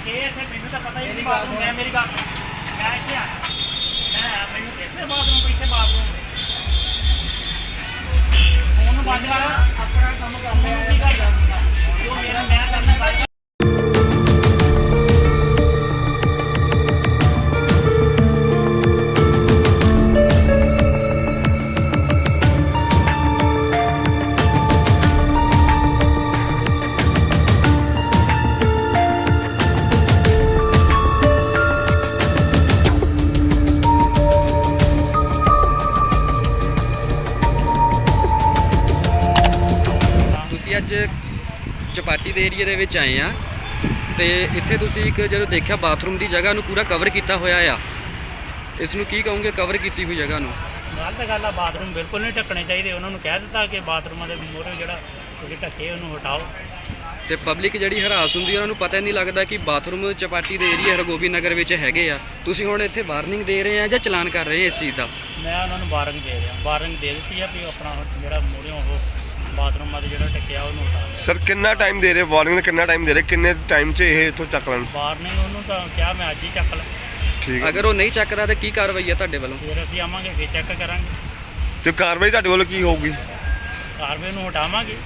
ਢੱਕੇ ਇੱਥੇ ਮੈਨੂੰ ਤਾਂ ਪਤਾ ਹੀ ਨਹੀਂ ਬਾਥਰੂਮ ਮੈਂ ਮੇਰੀ ਗੱਲ ਮੈਂ ਇੱਥੇ ਆਇਆ ਮੈਂ ਮੈਨੂੰ ਕਿੱਥੇ ਬਾਥਰੂਮ ਪਿੱਛੇ ਬਾਥਰੂਮ। ਉਹਨੂੰ ਬੰਦ ਕਰ। ਆਪਣਾ ਤੁਸੀਂ ਅੱਜ ਚਪਾਟੀ ਦੇ ਏਰੀਆ ਦੇ ਵਿੱਚ ਆਏ ਆ ਤੇ ਇੱਥੇ ਤੁਸੀਂ ਇੱਕ ਜਦੋਂ ਦੇਖਿਆ ਬਾਥਰੂਮ ਦੀ ਜਗ੍ਹਾ ਨੂੰ ਪੂਰਾ ਕਵਰ ਕੀਤਾ ਹੋਇਆ ਆ। ਇਸ ਨੂੰ ਕੀ ਕਹੋਗੇ? ਕਵਰ ਕੀਤੀ ਹੋਈ ਜਗ੍ਹਾ ਨੂੰ? ਗਲਤ ਗੱਲ ਆ ਬਾਥਰੂਮ ਬਿਲਕੁਲ ਨਹੀਂ ਢੱਕਣੇ ਚਾਹੀਦੇ। ਉਹਨਾਂ ਨੂੰ ਕਹਿ ਦਿੱਤਾ ਕਿ ਬਾਥਰੂਮਾਂ ਦੇ ਮੂਹਰੇ ਜਿਹੜਾ ਤੁਸੀਂ ਢੱਕੇ ਉਹਨੂੰ ਹਟਾਓ। ਤੇ ਪਬਲਿਕ ਜਿਹੜੀ ਹਰਾਸ ਹੁੰਦੀ ਉਹਨਾਂ ਨੂੰ ਪਤਾ ਹੀ ਨਹੀਂ ਲੱਗਦਾ ਕਿ ਬਾਥਰੂਮ ਚਪਾਟੀ ਦੇ ਏਰੀਆ ਹਰਗੋਬਿੰਦ ਨਗਰ ਵਿੱਚ ਹੈਗੇ ਆ। ਤੁਸੀਂ ਹੁਣ ਇੱਥੇ ਵਾਰਨਿੰਗ ਦੇ ਰਹੇ ਆ ਜਾਂ ਚਲਾਨ ਕਰ ਰਹੇ ਆ ਇਸ ਚੀਜ਼ ਦਾ? ਮੈਂ ਉਹਨਾਂ ਨੂੰ ਵਾਰੰਗ ਦੇ ਰਿਹਾ। ਵਾਰੰਗ ਦੇ ਦਿੱਤੀ ਆ ਵੀ ਆਪਣਾ ਜਿਹੜਾ ਮੂਹਰੇ ਉਹ ਬਾਥਰੂਮਾਂ ਜਿਹੜਾ ਉਹਨੂੰ ਸਰ ਕਿੰਨਾ ਟਾਈਮ ਦੇ ਰਹੇ? ਵਾਰਨਿੰਗ ਦਾ ਕਿੰਨਾ ਟਾਈਮ ਦੇ ਰਹੇ? ਕਿੰਨੇ ਟਾਈਮ 'ਚ ਇਹ ਇੱਥੋਂ ਚੱਕ ਲੈਣ? ਵਾਰਨਿੰਗ ਉਹਨੂੰ ਤਾਂ ਕਿਹਾ ਮੈਂ ਅੱਜ ਹੀ ਚੱਕ ਲੈ। ਠੀਕ ਹੈ ਅਗਰ ਉਹ ਨਹੀਂ ਚੱਕਦਾ ਤਾਂ ਕੀ ਕਾਰਵਾਈ ਆ ਤੁਹਾਡੇ ਵੱਲੋਂ? ਫਿਰ ਅਸੀਂ ਆਵਾਂਗੇ ਫਿਰ ਚੈੱਕ ਕਰਾਂਗੇ। ਤੇ ਕਾਰਵਾਈ ਤੁਹਾਡੇ ਵੱਲੋਂ ਕੀ ਹੋਊਗੀ? ਕਾਰਵੇ ਨੂੰ ਹਟਾਵਾਂਗੇ।